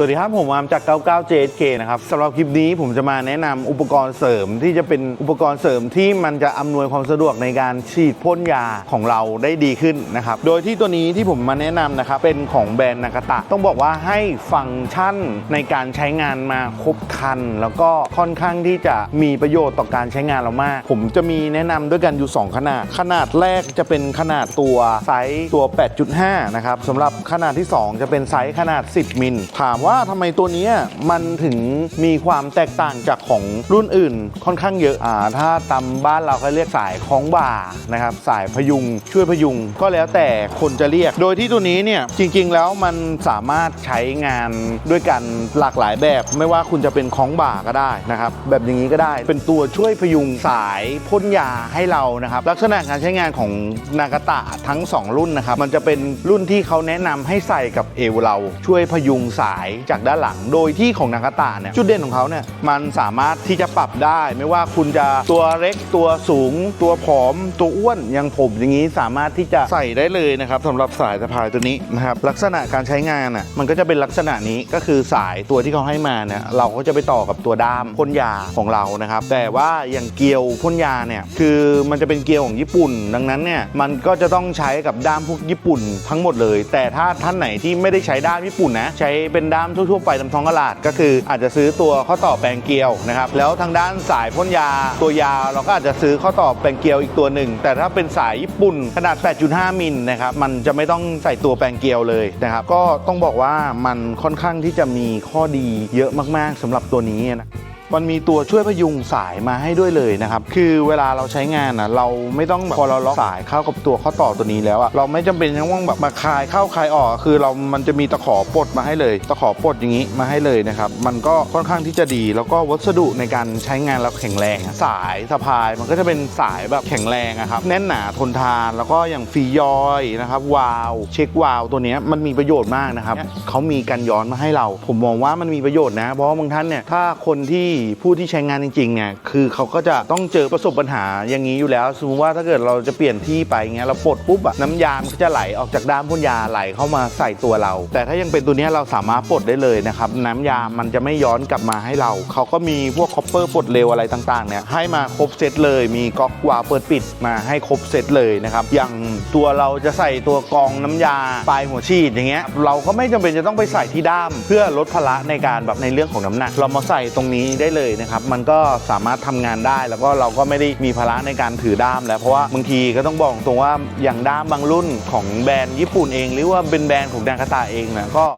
สวัสดีครับ ผมอามจาก 99 JSK นะครับสำหรับคลิปนี้ผมจะมาแนะนำอุปกรณ์เสริมที่จะเป็นอุปกรณ์เสริมที่มันจะอำนวยความสะดวกในการฉีดพ่นยาของเราได้ดีขึ้นนะครับ โดยที่ตัวนี้ที่ผมมาแนะนำนะครับเป็นของแบรนด์นากาตะ ต้องบอกว่าให้ฟังก์ชันในการใช้งานมาครบครัน แล้วก็ค่อนข้างที่จะมีประโยชน์ต่อการใช้งานเรามาก ผมจะมีแนะนำด้วยกันอยู่ 2 ขนาด ขนาดแรกจะเป็นขนาดตัวไซส์ตัว 8.5 นะครับสำหรับขนาดที่ 2 จะเป็นไซส์ขนาด 10 มิลถามว่าว่าทำไมตัวนี้มันถึงมีความแตกต่างจากของรุ่นอื่นค่อนข้างเยอะอ่าถ้าตามบ้านเราก็เรียกสายคล้องบ่านะครับ สายพยุงช่วยพยุงก็แล้วแต่คนจะเรียก โดยที่ตัวนี้เนี่ยจริง ๆ แล้วมันสามารถใช้งานด้วยกันหลากหลายแบบ ไม่ว่าคุณจะเป็นคล้องบ่าก็ได้นะครับ แบบอย่างนี้ก็ได้ เป็นตัวช่วยพยุงสายพ่นยาให้เรานะครับ ลักษณะการใช้งานของนากาตะทั้ง 2 รุ่นนะครับ มันจะเป็นรุ่นที่เขาแนะนำให้ใส่กับเอวเราช่วยพยุงสายจากด้านหลัง โดยที่ของนากาตะเนี่ยจุดเด่นของเขาเนี่ยมันสามารถที่จะปรับได้ ไม่ว่าคุณจะตัวเล็กตัวสูง ตัวผอม ตัวอ้วนอย่างผมอย่างนี้สามารถที่จะใส่ได้เลยนะครับสำหรับสายสะพายตัวนี้นะครับลักษณะการใช้งานอะมันก็จะเป็นลักษณะนี้ก็คือสายตัวที่เขาให้มาเนี่ยเราก็จะไปต่อกับตัวด้ามพ่นยาของเรานะครับ แต่ว่าอย่างเกลียวพ่นยาเนี่ยคือมันจะเป็นเกลียวของญี่ปุ่น ดังนั้นเนี่ยมันก็จะต้องใช้กับด้ามพวกญี่ปุ่นทั้งหมดเลย แต่ถ้าท่านไหนที่ไม่ได้ใช้ด้ามญี่ปุ่นนะใช้เป็นด้ามทั่วๆไปตามท้องตลาด ก็คืออาจจะซื้อตัวข้อต่อแปลงเกลียวนะครับแล้วทางด้านสายพ่นยาตัวยาเราก็อาจจะซื้อข้อต่อแปลงเกลียวอีกตัวหนึ่ง แต่ถ้าเป็นสายญี่ปุ่นขนาด 8.5 มิลนะครับมันจะไม่ต้องใส่ตัวแปลงเกลียวเลยนะครับก็ต้องบอกว่ามันค่อนข้างที่จะมีข้อดีเยอะมากๆสำหรับตัวนี้นะ มันมีตัวช่วยพยุงสายมาให้ด้วยเลยนะครับ คือเวลาเราใช้งานนะเราไม่ต้องแบบพอเราล็อกสายเข้ากับตัวข้อต่อตัวนี้แล้วอะเราไม่จำเป็นต้องแบบมาคลายเข้าคลายออก คือเรามันจะมีตะขอปลดมาให้เลย ตะขอปลดอย่างนี้มาให้เลยนะครับมันก็ค่อนข้างที่จะดี แล้วก็วัสดุในการใช้งานเราแข็งแรง สายสะพายมันก็จะเป็นสายแบบแข็งแรงอะครับแน่นหนาทนทานแล้วก็อย่างฟรียอยนะครับวาล์วเช็ควาล์วตัวนี้มันมีประโยชน์มากนะครับเขามีกันย้อนมาให้เรา ผมมองว่ามันมีประโยชน์นะ เพราะบางท่านเนี่ยถ้าคนที่ผู้ที่ใช้งานจริงๆเนี่ยคือเขาก็จะต้องเจอประสบปัญหาอย่างนี้อยู่แล้ว สมมติว่าถ้าเกิดเราจะเปลี่ยนที่ไปเงี้ยเราปลดปุ๊บอะน้ำยามันก็จะไหลออกจากด้ามพ่นยาไหลเข้ามาใส่ตัวเรา แต่ถ้ายังเป็นตัวนี้เราสามารถปลดได้เลยนะครับน้ำยามันจะไม่ย้อนกลับมาให้เรา เขาก็มีพวกคอปเปอร์ปลดเร็วอะไรต่างๆเนี่ยให้มาครบเซตเลยมีก๊อกวาเปิดปิดมาให้ครบเซตเลยนะครับอย่างตัวเราจะใส่ตัวกองน้ำยาปลายหัวฉีดอย่างเงี้ยเราก็ไม่จำเป็นจะต้องไปใส่ที่ด้าม เพื่อลดภาระในการแบบในเรื่องของน้ำหนัก เรามาใส่ตรงนี้ได้เลยนะครับ มันก็สามารถทำงานได้ แล้วก็เราก็ไม่ได้มีภาระในการถือด้ามแล้วเพราะว่าบางทีก็ต้องบอกตรงว่าอย่างด้ามบางรุ่นของแบรนด์ญี่ปุ่นเอง หรือว่าเป็นแบรนด์ของแดงคาตาเองนะก็